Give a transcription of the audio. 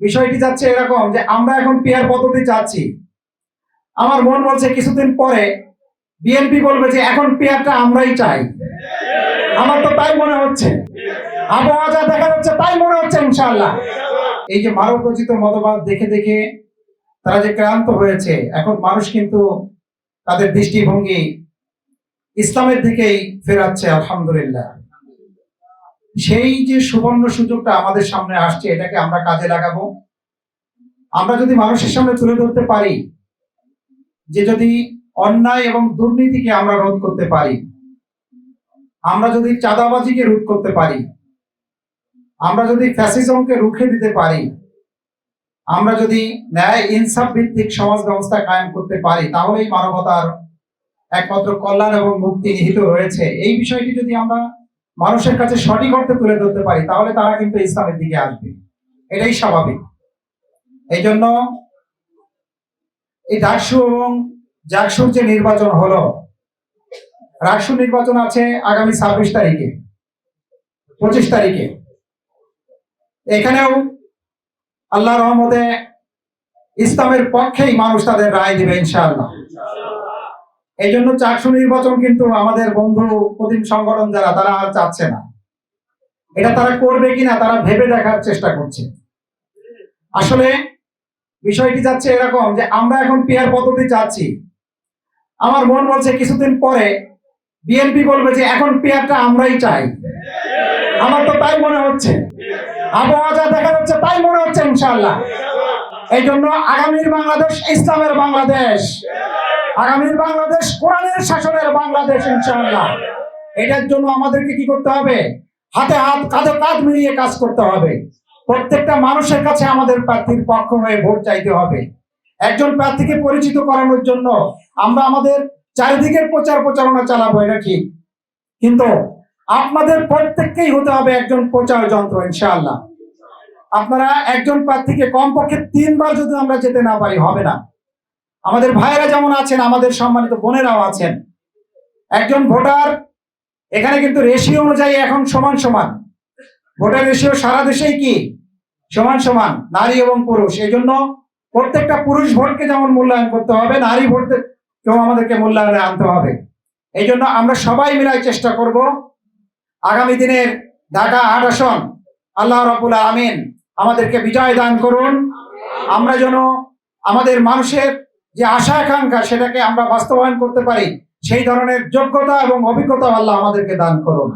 বিষয়টি যাচ্ছে এরকম যে আমরা এখন পিয়ার পদ্ধতি চাচ্ছি। আমার মন বলছে কিছুদিন পরে বিএনপি বলবে যে এখন পিয়ারটা আমরাই চাই। আমার তো তাই মনে হচ্ছে। আবহাওয়া যা দেখা যাচ্ছে তাই মনে হচ্ছে ইনশাআল্লাহ। এই যে মানব রচিত মতবাদ দেখে দেখে তারা যে ক্লান্ত হয়েছে, এখন মানুষ কিন্তু তাদের দৃষ্টিভঙ্গি ইসলামের দিকেই ফেরাচ্ছে, আলহামদুলিল্লাহ। সেই যে সুবর্ণ সুযোগটা আমাদের সামনে আসছে, এটাকে আমরা কাজে লাগাবো। আমরা যদি মানুষের সামনে তুলে ধরতে পারি, যে যদি অন্যায় এবং দুর্নীতিকে আমরা রোধ করতে পারি, আমরা যদি চাঁদাবাজিকে রোধ করতে পারি, আমরা যদি ফ্যাসিজমকে রুখে দিতে পারি, আমরা যদি ন্যায় ইনসাফ ভিত্তিক সমাজ ব্যবস্থা কায়েম করতে পারি, তাহলেই মানবতার একমাত্র কল্যাণ এবং মুক্তি নিহিত রয়েছে। এই বিষয়টি যদি আমরা মানুষের কাছে সঠিক অর্থে তুলে ধরতে পারি, তাহলে তারা কিন্তু ইসলামের দিকে আসবে। এটাই স্বাভাবিক। এই জন্য এই ডাকসু এবং জাকসুর যে নির্বাচন হলো রাকসু নির্বাচন আছে আগামী ছাব্বিশ তারিখে, পঁচিশ তারিখে। এখানেও আল্লাহ রহমতে ইসলামের পক্ষেই মানুষ তাদের রায় দিবে, ইনশাআল্লাহ। এই জন্য চাকসু নির্বাচন কিন্তু আমাদের বন্ধু প্রতিম সংগঠন যারা, তারা আর চাচ্ছে না। এটা তারা করবে কিনা, তারা ভেবে দেখার চেষ্টা করছে। আসলে বিষয়টি যাচ্ছে এরকম যে আমরা এখন পিয়ার পদ্ধতি চাচ্ছি। আমার মন বলছে কিছুদিন পরে বিএনপি বলবে যে এখন পিয়ারটা আমরাই চাই। আমার তো তাই মনে হচ্ছে। আবহাওয়া যা দেখা যাচ্ছে তাই মনে হচ্ছে ইনশাআল্লাহ। এই জন্য আগামীর বাংলাদেশ, ইসলামের বাংলাদেশ। আগামীর বাংলাদেশ, কোরআনের শাসনের বাংলাদেশ, ইনশাআল্লাহ। এটার জন্য আমাদেরকে কি করতে হবে? হাতে হাত, কাঁধে কাঁধ মিলিয়ে কাজ করতে হবে। প্রত্যেকটা মানুষের কাছে আমাদের প্রার্থীর পক্ষ হয়ে ভোট চাইতে হবে। একজন প্রার্থীকে পরিচিত করানোর জন্য আমরা আমাদের চারিদিকের প্রচার প্রচারণা চালাবো, এটা ঠিক। কিন্তু আপনাদের প্রত্যেককেই হতে হবে একজন প্রচার যন্ত্র, ইনশাআল্লাহ। আপনারা একজন প্রার্থীকে কমপক্ষে তিনবার যদি আমরা যেতে না পারি, হবে না। আমাদের ভাইয়েরা যেমন আছেন, আমাদের সম্মানিত বোনেরাও আছেন। একজন ভোটার, এখানে কিন্তু রেশিও অনুযায়ী এখন সমান সমান। ভোটার রেশিও সারা দেশেই কি? সমান সমান, নারী এবং পুরুষ। এই জন্য প্রত্যেকটা পুরুষ ভোটকে যেমন মূল্যায়ন করতে হবে, নারী ভোট কেউ আমাদেরকে মূল্যায়নে আনতে হবে। এই জন্য আমরা সবাই মিলাই চেষ্টা করব। আগামী দিনের ঢাকা আট আসন, আল্লাহ রবুল আমিন আমাদেরকে বিজয় দান করুন। আমরা যেন আমাদের মানুষের যে আশা আকাঙ্ক্ষা সেটাকে আমরা বাস্তবায়ন করতে পারি, সেই ধরনের যোগ্যতা এবং অভিজ্ঞতা আল্লাহ আমাদেরকে দান করুন।